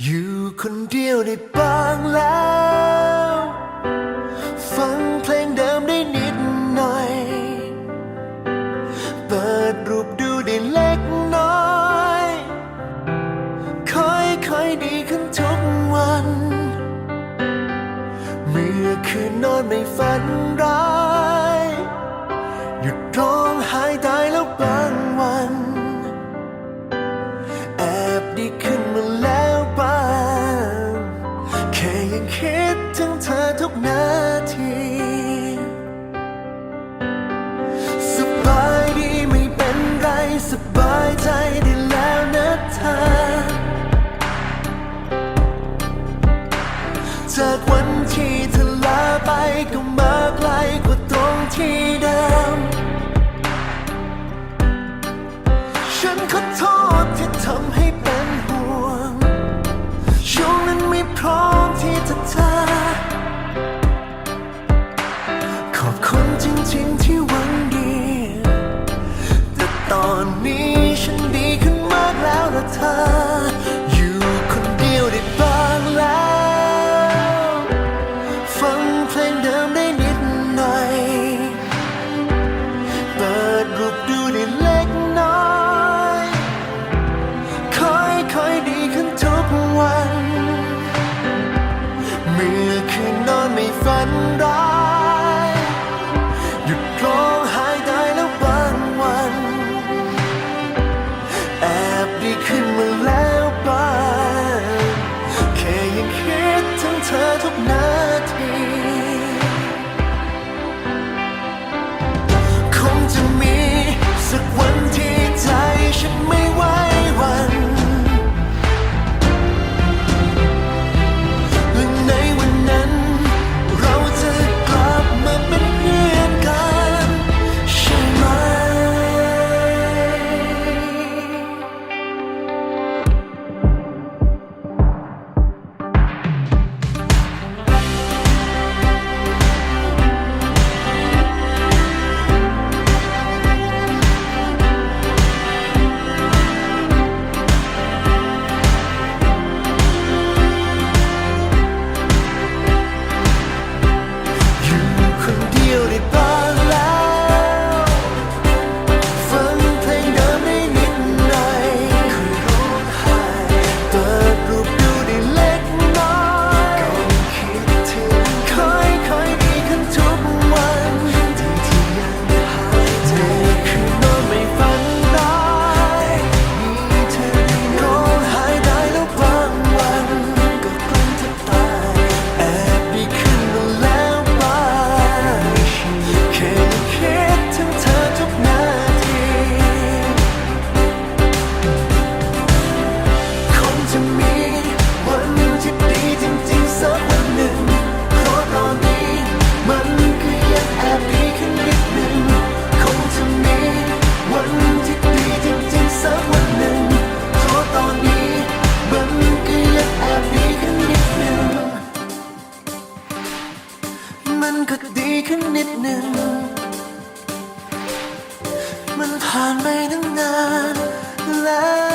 อยู่คนเดียวได้บ้างแล้ว ฟังเพลงเดิมได้นิดหน่อย เปิดรูปดูได้เล็กน้อย ค่อยค่อยดีขึ้นทุกวัน เมื่อคืนนอนไม่ฝันร้าย สบายดีไม่เป็นไรสบายใจได้แล้วนะเธอจากวันที่เธอลาไปก็มาไกลกว่าตรงที่เดิมฉันขอโทษที่ทำ ฝันร้าย ผ่านไปตั้งนานแล้ว